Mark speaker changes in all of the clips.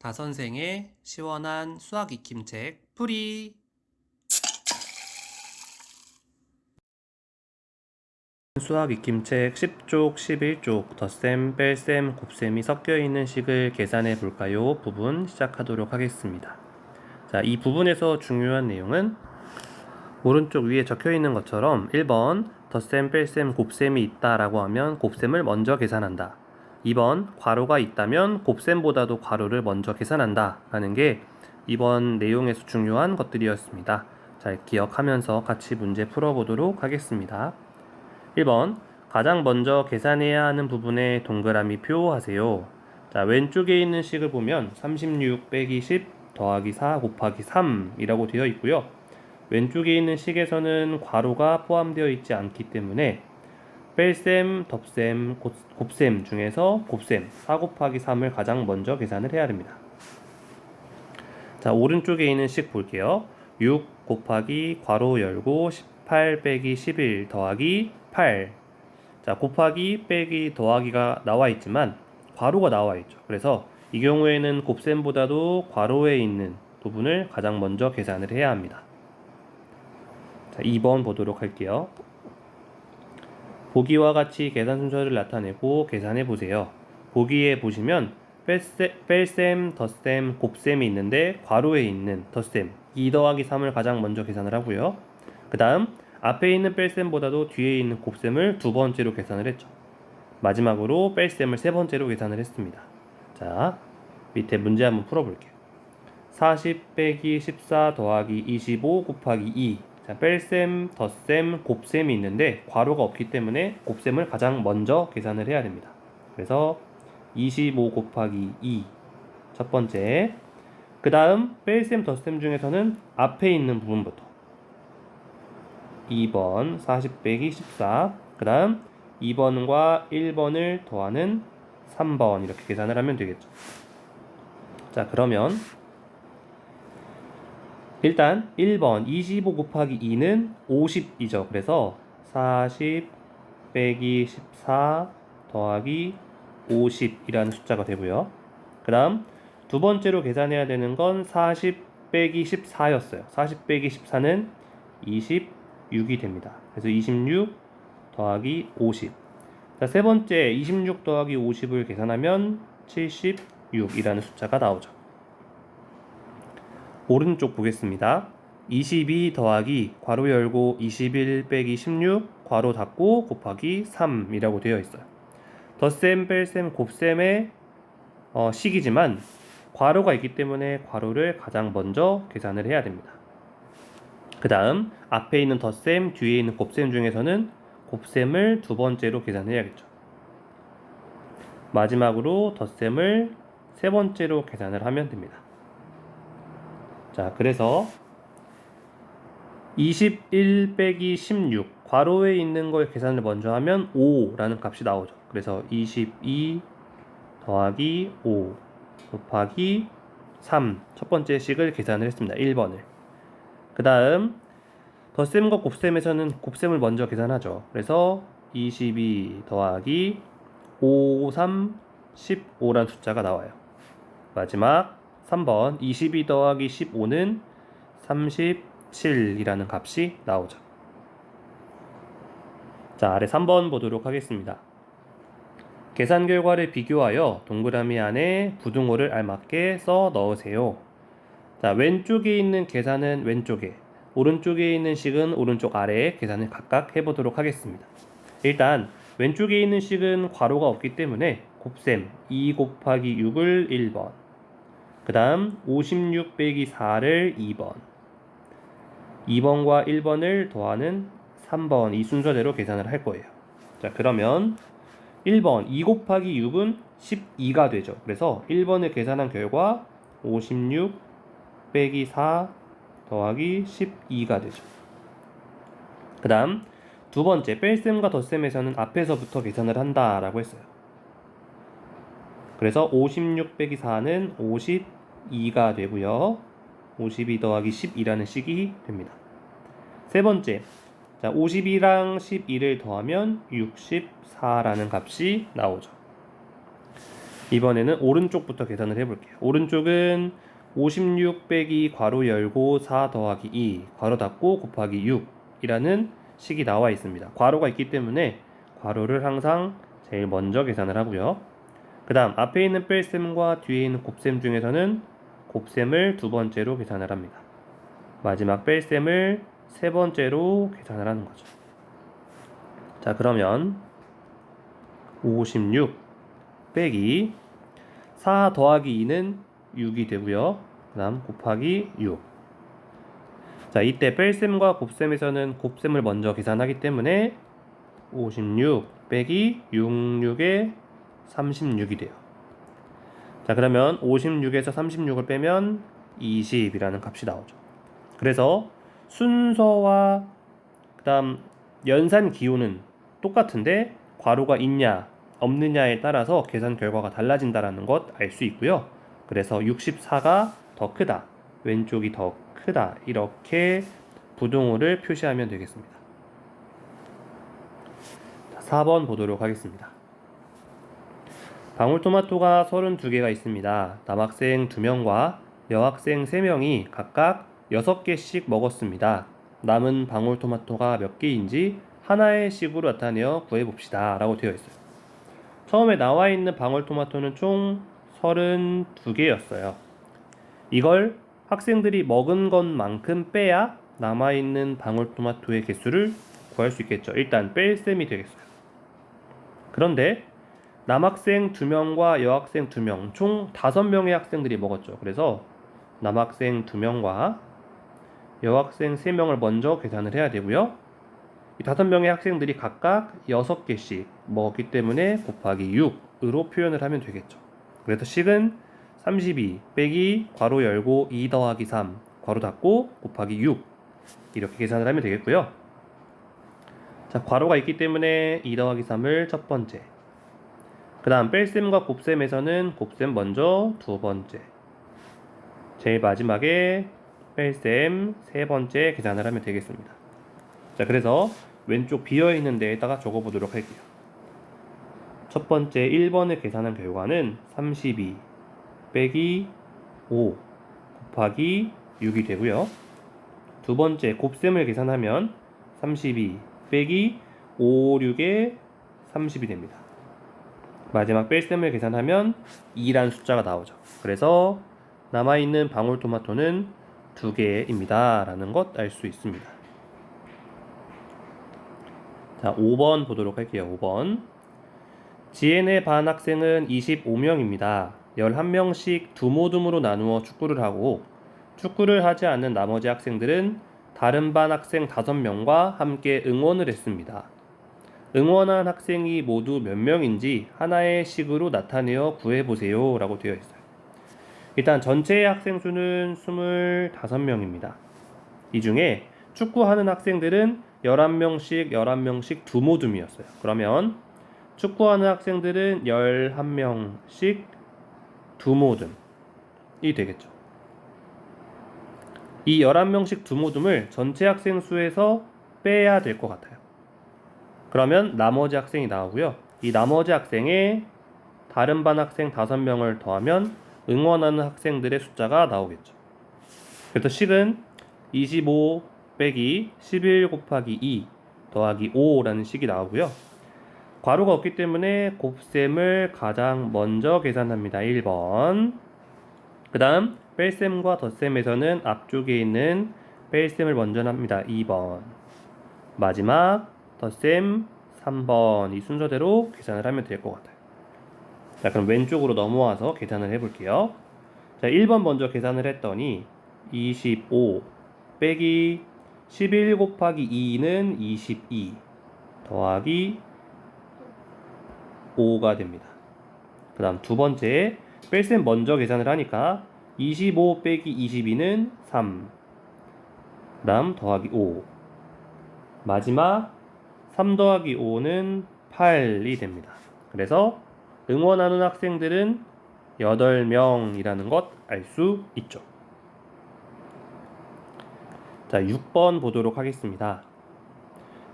Speaker 1: 다선생의 시원한 수학 익힘책 풀이 수학 익힘책 10쪽, 11쪽 덧셈, 뺄셈, 곱셈이 섞여 있는 식을 계산해 볼까요? 부분 시작하도록 하겠습니다. 자, 이 부분에서 중요한 내용은 오른쪽 위에 적혀 있는 것처럼 1번 덧셈, 뺄셈, 곱셈이 있다라고 하면 곱셈을 먼저 계산한다. 2번 괄호가 있다면 곱셈보다도 괄호를 먼저 계산한다 라는 게 이번 내용에서 중요한 것들이었습니다. 잘 기억하면서 같이 문제 풀어보도록 하겠습니다. 1번 가장 먼저 계산해야 하는 부분에 동그라미 표 하세요. 자 왼쪽에 있는 식을 보면 36 빼기 10 더하기 4 곱하기 3이라고 되어 있고요. 왼쪽에 있는 식에서는 괄호가 포함되어 있지 않기 때문에 뺄셈, 덧셈, 곱- 곱셈 중에서 곱셈 4 곱하기 3을 가장 먼저 계산을 해야 됩니다. 자, 오른쪽에 있는 식 볼게요. 6 곱하기 괄호 열고 18 빼기 11 더하기 8. 자, 곱하기 빼기 더하기가 나와 있지만 괄호가 나와 있죠. 그래서 이 경우에는 곱셈보다도 괄호에 있는 부분을 가장 먼저 계산을 해야 합니다. 자, 2번 보도록 할게요. 보기와 같이 계산 순서를 나타내고 계산해 보세요. 보기에 보시면 뺄셈, 덧셈, 곱셈이 있는데 괄호에 있는 덧셈 2 더하기 3을 가장 먼저 계산을 하고요. 그 다음 앞에 있는 뺄셈보다도 뒤에 있는 곱셈을 두 번째로 계산을 했죠. 마지막으로 뺄셈을 세 번째로 계산을 했습니다. 자, 밑에 문제 한번 풀어볼게요. 40 빼기 14 더하기 25 곱하기 2. 자, 뺄셈, 덧셈, 곱셈이 있는데 괄호가 없기 때문에 곱셈을 가장 먼저 계산을 해야 됩니다. 그래서 25 곱하기 2. 첫 번째. 그 다음 뺄셈, 덧셈 중에서는 앞에 있는 부분부터 2번 40 빼기 14. 그 다음 2번과 1번을 더하는 3번 이렇게 계산을 하면 되겠죠. 자, 그러면 일단 1번 25 곱하기 2는 50이죠. 그래서 40 빼기 14 더하기 50이라는 숫자가 되고요. 그 다음 두 번째로 계산해야 되는 건 40 빼기 14였어요. 40 빼기 14는 26이 됩니다. 그래서 26 더하기 50. 자, 세 번째 26 더하기 50을 계산하면 76이라는 숫자가 나오죠. 오른쪽 보겠습니다. 22 더하기 괄호 열고 21 빼기 16 괄호 닫고 곱하기 3이라고 되어 있어요. 덧셈, 뺄셈, 곱셈의 어, 식이지만 괄호가 있기 때문에 괄호를 가장 먼저 계산을 해야 됩니다. 그 다음 앞에 있는 덧셈, 뒤에 있는 곱셈 중에서는 곱셈을 두 번째로 계산해야겠죠. 마지막으로 덧셈을 세 번째로 계산을 하면 됩니다. 자, 그래서 21 빼기 16 괄호에 있는 걸 계산을 먼저 하면 5라는 값이 나오죠. 그래서 22 더하기 5 곱하기 3 첫 번째 식을 계산을 했습니다. 1번을. 그 다음 덧셈과 곱셈에서는 곱셈을 먼저 계산하죠. 그래서 22 더하기 5, 3, 15란 숫자가 나와요. 마지막 3번 22 더하기 15는 37이라는 값이 나오죠. 자, 아래 3번 보도록 하겠습니다. 계산 결과를 비교하여 동그라미 안에 부등호를 알맞게 써 넣으세요. 자, 왼쪽에 있는 계산은 왼쪽에, 오른쪽에 있는 식은 오른쪽 아래에 계산을 각각 해보도록 하겠습니다. 일단 왼쪽에 있는 식은 괄호가 없기 때문에 곱셈 2 곱하기 6을 1번 그 다음 56 빼기 4를 2번. 2번과 1번을 더하는 3번 이 순서대로 계산을 할 거예요. 자 그러면 1번 2 곱하기 6은 12가 되죠. 그래서 1번을 계산한 결과 56 빼기 4 더하기 12가 되죠. 그 다음 두 번째 뺄셈과 덧셈에서는 앞에서부터 계산을 한다 라고 했어요. 그래서 56 빼기 4는 52가 되고요. 52 더하기 12라는 식이 됩니다. 세 번째, 자 52랑 12를 더하면 64라는 값이 나오죠. 이번에는 오른쪽부터 계산을 해볼게요. 오른쪽은 56 빼기 괄호 열고 4 더하기 2 괄호 닫고 곱하기 6이라는 식이 나와 있습니다. 괄호가 있기 때문에 괄호를 항상 제일 먼저 계산을 하고요. 그 다음 앞에 있는 뺄셈과 뒤에 있는 곱셈 중에서는 곱셈을 두 번째로 계산을 합니다. 마지막 뺄셈을 세 번째로 계산을 하는 거죠. 자 그러면 56 빼기 4 더하기 2는 6이 되고요. 그 다음 곱하기 6. 자, 이때 뺄셈과 곱셈에서는 곱셈을 먼저 계산하기 때문에 56 빼기 66에 36이 돼요. 자, 그러면 56에서 36을 빼면 20이라는 값이 나오죠. 그래서 순서와 그다음 연산 기호는 똑같은데 괄호가 있냐 없느냐에 따라서 계산 결과가 달라진다라는 것 알 수 있고요. 그래서 64가 더 크다, 왼쪽이 더 크다 이렇게 부등호를 표시하면 되겠습니다. 자, 4번 보도록 하겠습니다. 방울토마토가 32개가 있습니다. 남학생 2명과 여학생 3명이 각각 6개씩 먹었습니다. 남은 방울토마토가 몇 개인지 하나의 식으로 나타내어 구해봅시다. 라고 되어 있어요. 처음에 나와 있는 방울토마토는 총 32개였어요. 이걸 학생들이 먹은 것만큼 빼야 남아있는 방울토마토의 개수를 구할 수 있겠죠. 일단 뺄셈이 되겠어요. 그런데 남학생 2명과 여학생 2명, 총 5명의 학생들이 먹었죠. 그래서 남학생 2명과 여학생 3명을 먼저 계산을 해야 되고요. 이 5명의 학생들이 각각 6개씩 먹었기 때문에 곱하기 6으로 표현을 하면 되겠죠. 그래서 식은 32 빼기 괄호 열고 2 더하기 3 괄호 닫고 곱하기 6 이렇게 계산을 하면 되겠고요. 자, 괄호가 있기 때문에 2 더하기 3을 첫 번째 그 다음 뺄셈과 곱셈에서는 곱셈 먼저 두 번째 제일 마지막에 뺄셈 세 번째 계산을 하면 되겠습니다. 자, 그래서 왼쪽 비어있는 데에다가 적어보도록 할게요. 첫 번째 1번을 계산한 결과는 32 빼기 5 곱하기 6이 되고요. 두 번째 곱셈을 계산하면 32 빼기 5, 6에 30이 됩니다. 마지막 뺄셈을 계산하면 2란 숫자가 나오죠. 그래서 남아있는 방울토마토는 두 개입니다. 라는 것 알 수 있습니다. 자, 5번 보도록 할게요. 5번. 지엔의 반 학생은 25명입니다. 11명씩 두모둠으로 나누어 축구를 하고 축구를 하지 않는 나머지 학생들은 다른 반 학생 5명과 함께 응원을 했습니다. 응원한 학생이 모두 몇 명인지 하나의 식으로 나타내어 구해보세요. 라고 되어 있어요. 일단 전체의 학생 수는 25명입니다. 이 중에 축구하는 학생들은 11명씩 11명씩 두 모둠이었어요. 그러면 축구하는 학생들은 11명씩 두 모둠이 되겠죠. 이 11명씩 두 모둠을 전체 학생 수에서 빼야 될 것 같아요. 그러면 나머지 학생이 나오고요. 이 나머지 학생에 다른 반 학생 5명을 더하면 응원하는 학생들의 숫자가 나오겠죠. 그래서 식은 25 빼기 11 곱하기 2 더하기 5라는 식이 나오고요. 괄호가 없기 때문에 곱셈을 가장 먼저 계산합니다. 1번. 그 다음 뺄셈과 덧셈에서는 앞쪽에 있는 뺄셈을 먼저 합니다. 2번. 마지막 덧셈 3번 이 순서대로 계산을 하면 될 것 같아요. 자 그럼 왼쪽으로 넘어와서 계산을 해볼게요. 자 1번 먼저 계산을 했더니 25 빼기 11 곱하기 2는 22 더하기 5가 됩니다. 그 다음 두 번째 뺄셈 먼저 계산을 하니까 25 빼기 22는 3그 다음 더하기 5 마지막 3 더하기 5는 8이 됩니다. 그래서 응원하는 학생들은 8명이라는 것 알 수 있죠. 자, 6번 보도록 하겠습니다.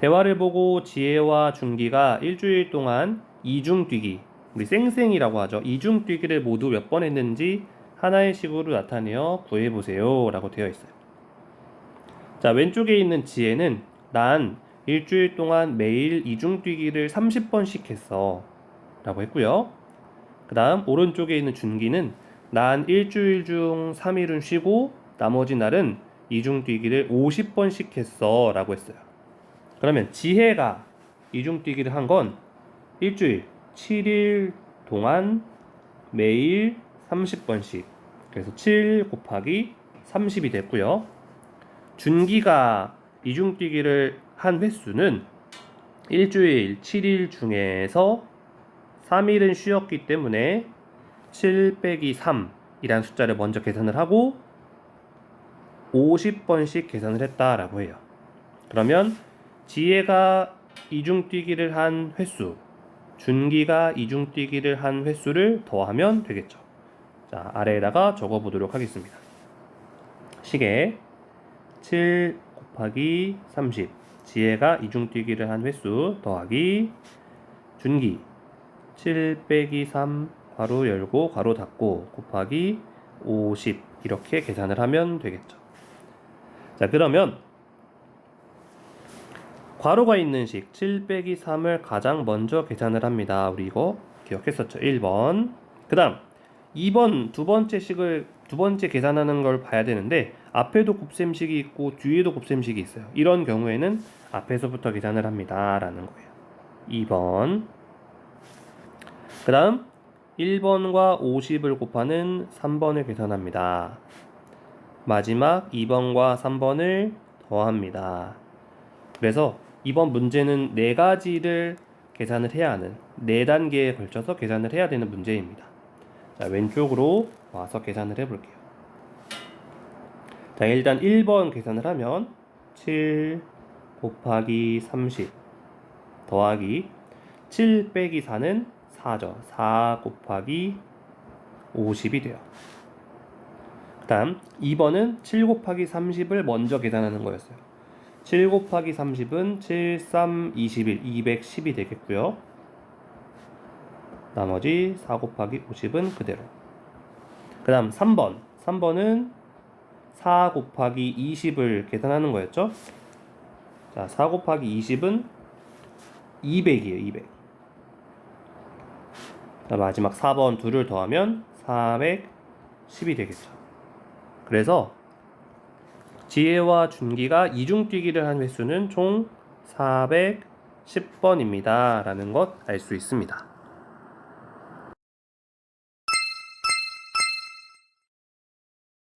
Speaker 1: 대화를 보고 지혜와 준기가 일주일 동안 이중 뛰기, 우리 쌩쌩이라고 하죠. 이중 뛰기를 모두 몇 번 했는지 하나의 식으로 나타내어 구해보세요. 라고 되어 있어요. 자, 왼쪽에 있는 지혜는 난 일주일 동안 매일 이중 뛰기를 30번씩 했어. 라고 했고요. 그 다음 오른쪽에 있는 준기는 난 일주일 중 3일은 쉬고 나머지 날은 이중 뛰기를 50번씩 했어. 라고 했어요. 그러면 지혜가 이중 뛰기를 한 건 일주일 7일 동안 매일 30번씩 그래서 7 곱하기 30이 됐고요. 준기가 이중 뛰기를 한 횟수는 일주일 7일 중에서 3일은 쉬었기 때문에 7 빼기 3이라는 숫자를 먼저 계산을 하고 50번씩 계산을 했다라고 해요. 그러면 지혜가 이중 뛰기를 한 횟수, 준기가 이중 뛰기를 한 횟수를 더하면 되겠죠. 자, 아래에다가 적어 보도록 하겠습니다. 시계 7 곱하기 30. 지혜가 이중 뛰기를 한 횟수 더하기 준기 7 빼기 3 괄호 열고 괄호 닫고 곱하기 50 이렇게 계산을 하면 되겠죠. 자, 그러면 괄호가 있는 식 7 빼기 3을 가장 먼저 계산을 합니다. 우리 이거 기억했었죠. 1번. 그 다음 2번 두 번째 식을 두 번째 계산하는 걸 봐야 되는데 앞에도 곱셈식이 있고 뒤에도 곱셈식이 있어요. 이런 경우에는 앞에서부터 계산을 합니다. 라는 거예요. 2번. 그 다음 1번과 50을 곱하는 3번을 계산합니다. 마지막 2번과 3번을 더합니다. 그래서 이번 문제는 네 가지를 계산을 해야 하는 네 단계에 걸쳐서 계산을 해야 되는 문제입니다. 자, 왼쪽으로 와서 계산을 해볼게요. 자, 일단 1번 계산을 하면 7 곱하기 30 더하기 7 빼기 4는 4죠. 4 곱하기 50이 돼요. 그 다음 2번은 7 곱하기 30을 먼저 계산하는 거였어요. 7 곱하기 30은 7, 3, 21, 210이 되겠고요. 나머지 4 곱하기 50은 그대로. 그 다음 3번. 3번은 4 곱하기 20을 계산하는 거였죠. 자, 4 곱하기 20은 200이에요, 200. 자, 마지막 4번 둘을 더하면 410이 되겠죠. 그래서 지혜와 준기가 이중 뛰기를 한 횟수는 총 410번입니다. 라는 것 알 수 있습니다.